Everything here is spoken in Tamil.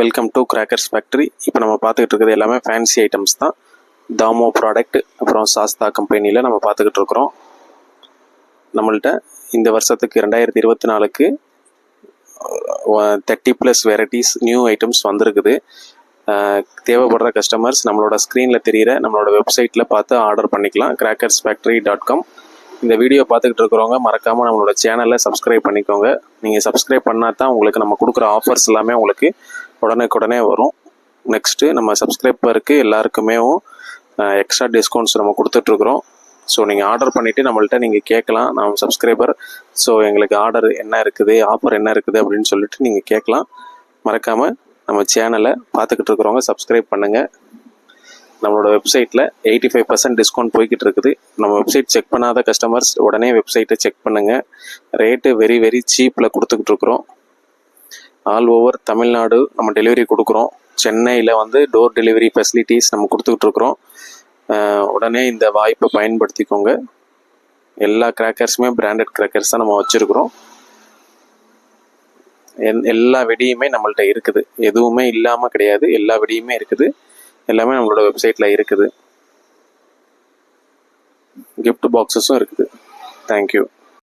வெல்கம் டு கிராக்கர்ஸ் ஃபேக்ட்ரி இப்போ நம்ம பார்த்துக்கிட்டு இருக்கிறது எல்லாமே ஃபேன்சி ஐட்டம்ஸ் தான். தாமோ ப்ராடக்ட் அப்புறம் சாஸ்தா கம்பெனியில் நம்ம பார்த்துக்கிட்டு இருக்கிறோம். நம்மள்ட்ட இந்த வருஷத்துக்கு ரெண்டாயிரத்தி இருபத்தி நாலுக்கு thirty plus varieties new items வந்திருக்குது. தேவைப்படுற கஸ்டமர்ஸ் நம்மளோட ஸ்க்ரீனில் தெரிகிற நம்மளோட வெப்சைட்டில் பார்த்து ஆர்டர் பண்ணிக்கலாம். கிராக்கர்ஸ் ஃபேக்ட்ரி டாட் காம் இந்த வீடியோ பார்த்துக்கிட்டு இருக்கிறவங்க மறக்காமல் நம்மளோட சேனலை சப்ஸ்கிரைப் பண்ணிக்கோங்க. நீங்கள் சப்ஸ்கிரைப் பண்ணால் தான் உங்களுக்கு நம்ம கொடுக்குற ஆஃபர்ஸ் எல்லாமே உங்களுக்கு உடனுக்குடனே வரும். நெக்ஸ்ட்டு நம்ம சப்ஸ்கிரைபருக்கு எல்லாருக்குமே எக்ஸ்ட்ரா டிஸ்கவுண்ட்ஸ் நம்ம கொடுத்துட்ருக்குறோம் ஸோ நீங்கள் ஆர்டர் பண்ணிவிட்டு நம்மள்ட்ட நீங்கள் கேட்கலாம். நம்ம சப்ஸ்கிரைபர் ஸோ எங்களுக்கு ஆர்டர் என்ன இருக்குது ஆஃபர் என்ன இருக்குது அப்படின்னு சொல்லிட்டு நீங்கள் கேட்கலாம். மறக்காமல் நம்ம சேனலை பார்த்துக்கிட்டு இருக்கிறவங்க சப்ஸ்கிரைப் பண்ணுங்கள் நம்மளோட வெப்சைட்டில் எயிட்டி ஃபைவ் பர்சன்ட் டிஸ்கவுண்ட் போய்கிட்டு இருக்குது நம்ம வெப்சைட் செக் பண்ணாத கஸ்டமர்ஸ் உடனே வெப்சைட்டை செக் பண்ணுங்கள் ரேட்டு வெரி வெரி சீப்பில் கொடுத்துக்கிட்டு இருக்கிறோம் ஆல் ஓவர் தமிழ்நாடு நம்ம டெலிவரி கொடுக்குறோம். சென்னையில் வந்து டோர் டெலிவரி ஃபெசிலிட்டிஸ் நம்ம கொடுத்துக்கிட்டு இருக்கிறோம் உடனே இந்த வாய்ப்பை பயன்படுத்திக்கோங்க. எல்லா கிராக்கர்ஸுமே பிராண்டட் கிராக்கர்ஸ் தான் நம்ம வச்சுருக்குறோம். என் எல்லா வெடியுமே நம்மள்ட்ட இருக்குது. எதுவுமே இல்லாமல் கிடையாது. எல்லா வெடியுமே இருக்குது. எல்லாமே நம்மளோட வெப்சைட்டில் இருக்குது. கிஃப்ட் பாக்ஸஸும் இருக்குது. தேங்க்யூ